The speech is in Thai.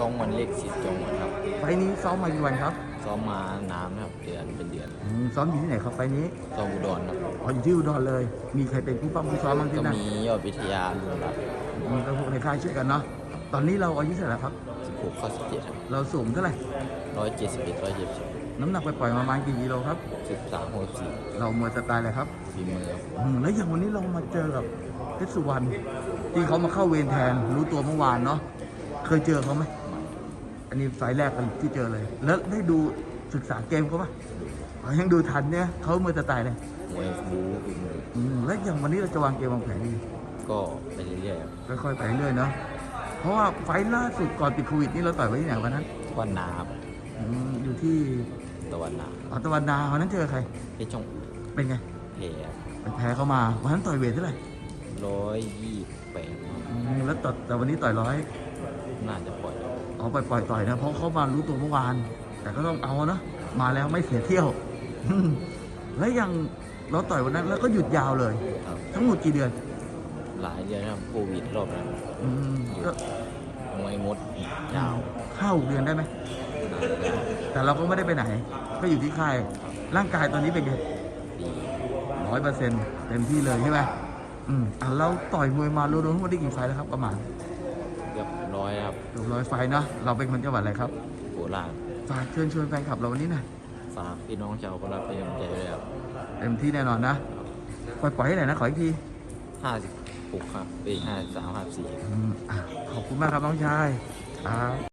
จองวันเล็กสิทธิ์จองวันครับไฟล์นี้ซ้อมมากี่วันครับซ้อมมานานนะครับเดือนเป็นเดือนอืมซ้อมอยู่ที่ไหนครับไฟล์นี้ซ้อมอุดรครับอ๋ออยู่ที่อุดรเลย มีใครเป็นผู้ปั้มผู้ซ้อมบ้างที่ก็นั่นมียอดวิทยาลุงรัตน์มีก็พวกในค่ายช่วยกันเนาะตอนนี้เราอายุเท่าไหร่แล้วครับ16ข้อ17ครับเราสูงเท่าไหร่171 170น้ำหนักไปปล่อยๆมาประมาณกี่กิโลครับ13 64เรามวยสไตล์อะไรครับฝีมือครับอืมแล้วอย่างวันนี้เรามาเจอกับเพชรสุวรรณที่เขามาเข้าเวรแทนรู้ตัวเมื่อวานเนาะเคยเจอเขาไหม อันนี้ไฟล์แรกกันที่เจอเลย แล้วได้ดูศึกษาเกมเขาปะอ๋อยังดูทันเนี่ยเขามวยสไตล์เลยมวยบู๊ฝีมืออืมแล้วอย่างวันนี้เราจะวางเกมวางแผนดีก็ไปเรื่อยๆครับค่อยๆไปเรื่อยเนาะเพราะว่าไฟล์ล่าสุดก่อนติดโควิดนี่เราต่อยไว้ที่ไหนวันนั้นวันนาครับอืมอยู่ที่ตะวันนาอัตะวันนาวันนั้นเจอใครที่ช่องเป็นไงเพครับไปแพ้เขามาวันนั้นต่อยเวทเท่าไหร่128ครับอืมแล้วต่อแต่วันนี้ต่อยร้อยน่าจะปล่อยครับ เอาไปปล่อยต่อยนะเพราะเขามารู้ตัวเมื่อวาน แต่ก็ต้องเอาเนาะมาแล้วไม่เสียเที่ยว แล้วยังเราต่อยวันนั้น แล้วก็หยุดยาวเลย ครับ ทั้งหมดกี่เดือนหลายเดือนนะครับโควิดรอบนั้นอืมก็มวยงดยาวห้าหกเดือนได้ไหมนานเลยแต่เราก็ไม่ได้ไปไหน ก็อยู่ที่ค่ายร่างกายตอนนี้เป็นไงดีร้อยเปอร์เซ็นต์เต็มที่เลยใช่ไหมอืมอะเราต่อยมวยมารวมๆทั้งหมดได้กี่ไฟล์แล้วครับประมาณเกือบ ร้อยครับเกือบร้อยไฟล์เนาะเราเป็นคนจังหวัดอะไรครับโคราชฝากเชิญชวนแฟนคลับเราวันนี้หน่อยฝากพี่น้องชาวโคราชเป็นกำลังใจด้วยครับเต็มที่แน่นอนนะปล่อยปล่อยให้หน่อยนะขออีกทีห้าสิบหกครับเป็นห้าสามห้าสี่อืมอะขอบคุณมากครับน้องชายครับ